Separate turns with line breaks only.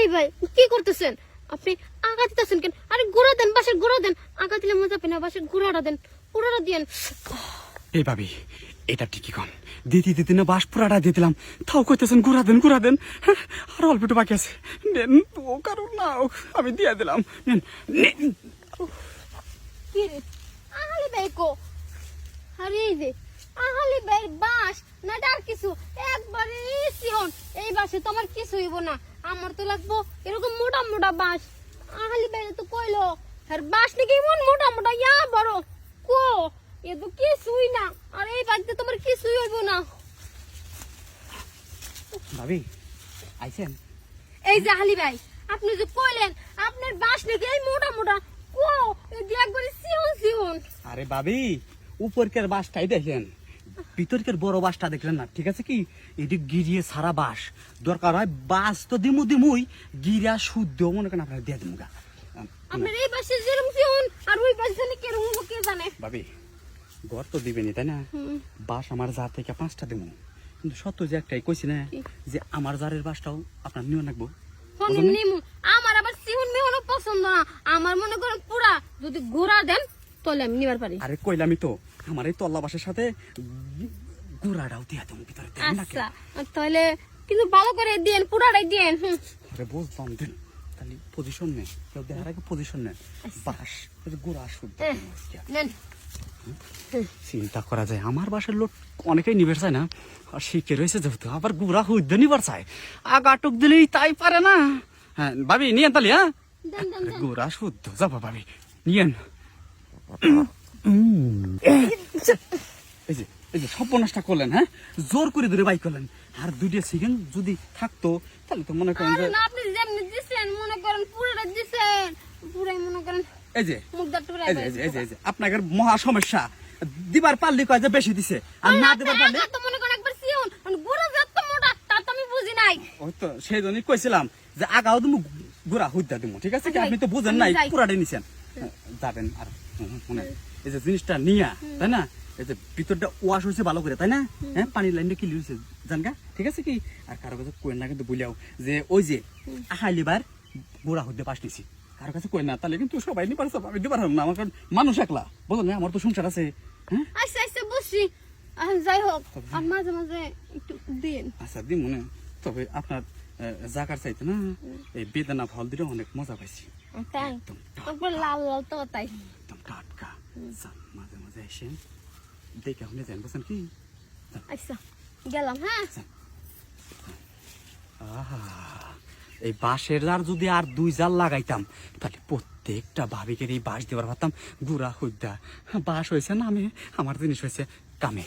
আলি ভাই কি করতেছেন? আপনি আগা দিতেছেন কেন? আরে গোড়া দেন বাসের গোড়া দেন। আগা দিলে মজা বাসের গোড়াটা দেন পুরোটা দিয়েন।
এই ভাবি এটা ঠিকই কন। দিদি দিদি না বাস পুরাটা দিয়ে দিলাম। তাও কইতেছেন ঘুরা দেন ঘুরা দেন। হ্যাঁ, আর অল্প একটু বাকি আছে। নেন ও কারণ না আমি দিয়ে দিলাম। নেন।
কি রে? আহালি ভাই কো আরে যে আহালি ভাই বাস না ডার কিছু? একবারে সিহন এই বাসে তো আমার কিছু হইব না। আমার তো লাগবো এরকম মোটা মোটা বাস আহালি ভাই তো কইলো আর বাঁশ নাকি এমন মোটা মোটা? ইয়া বড়। কো এ তো কিছুই না। আর এই বাড়িতে তোমার কি কিছুই হইব না।
ভাবি আইছেন?
এই যে আহালি ভাই আপনি যে কইলেন আপনার বাস নাকি এই মোটা মোটা? কো এই যে একবারে সিহন সিহন
আরে ভাবি উপরকার বাসটাই দেখেন। ভিতরকার বড় বাসটা দেখলেন না? ঠিক আছে কি? এটি গিরিয়ে সারা বাস। দরকার হয় বাস তো দিমু দিমুই গিরা শুদ্ধ। মনে করেন আপনার দিয়ে দিমু গা।
আপনার এই পাশে যেরকম সিহন আর ওই পাশে কেরম কে জানে।
ভাবি ঘর তো দিবেনি তাই না। বাস আমার জার থেকে পাঁচটা দেবো কিন্তু সত্য যে একটাই কইছি না যে আমার জারের বাসটাও আপনার নিয়ে
নিমু আমার আবার সিহুন মিহুনও পছন্দ না। আমার মনে করেন পুরা যদি ঘোরা দেন আমি নিবার পারি।
আরে কইলামই তো আমার এই তল্লা বাসের সাথে গুড়াটাও দিয়া ভিতরে
আচ্ছা তাহলে কিন্তু ভালো করে দিয়েন পুরাটাই দিয়েন হুম।
আরে বুঝলাম দিন। তাহলে পজিশন নেই কেউ দেখার আগে পজিশন নেন। বাস গুড়া
নেন।
চিন্তা করা যায় আমার বাসার লোক অনেকেই নিবার চায় না আর শিখে রয়েছে যেহেতু আবার গুড়া হুদ্দ নিবার চায়। আগাটুক দিলেই তাই পারে না। হ্যাঁ ভাবি নিয়ে তাহলে হ্যাঁ? গোরা শুদ্ধ যাব ভাবি নিয়েন। এই যে এই যে সর্বনাশটা করলেন হ্যাঁ? জোর করে ধরে বাই করলেন। আর দুইটা সেকেন্ড যদি থাকতো তাহলে তো মনে করেন
আপনি যেমনি দিছেন মনে করেন পুরাটা দিছেন। পুরাই মনে করেন
এই যে এই যে এই যে এই যে এই আপনাকে মহা সমস্যা। দিবার পারলে কয় যে বেশি দিছে আর না দিবার পারলে
তো মনে করেন একবার ঘোড়া যত মোটা তা তো আমি বুঝি নাই।
ওই তো সেই জন্যই কইছিলাম যে আগাও তুমি গুড়া হুদ্দা দিমু ঠিক আছে? কি
আচ্ছা,
আপনি তো বুঝেন নাই
যাই।
পুরাটাই নিছেন। যাবেন আর শুনে এই যে জিনিসটা নিয়া তাই না? এই যে ভিতরটা ওয়াশ হয়েছে ভালো করে তাই না? হ্যাঁ পানির লাইনটা ক্লিয়ার হয়েছে। জানগা ঠিক আছে কি? আর কারও কাছে কোয়েন না কিন্তু বলিয়াও যে ওই যে আহাইলিবার গুড়া হুদ্দে পাশ নিছি। কারও কাছে কোয়েন না তাহলে কিন্তু সবাই নি পারছে আমি দিবার না আমার কারণ মানুষ একলা। বুঝলেন না? আমার তো সংসার আছে হ্যাঁ?
আচ্ছা আচ্ছা বুঝছি। যাই হোক আর মাঝে মাঝে একটু দিন
আচ্ছা দি মনে। তবে আপনার জাগার চাইতে না এই বেদানা ফল দিলে অনেক মজা পাইছি।
তাই?
একদম।
লাল লাল তো তাই।
টাটকা মাঝে মাঝে আসেন দেখে আপনি যান বলছেন কি?
আচ্ছা গেলাম হ্যাঁ?
এই বাঁশের জার যদি আর দুই জাল লাগাইতাম তাহলে প্রত্যেকটা ভাবিকে এই বাঁশ দেওয়ার পারতাম গুড়া হইদা বাঁশ হয়েছে না আমি আমার জিনিস হয়েছে কামে।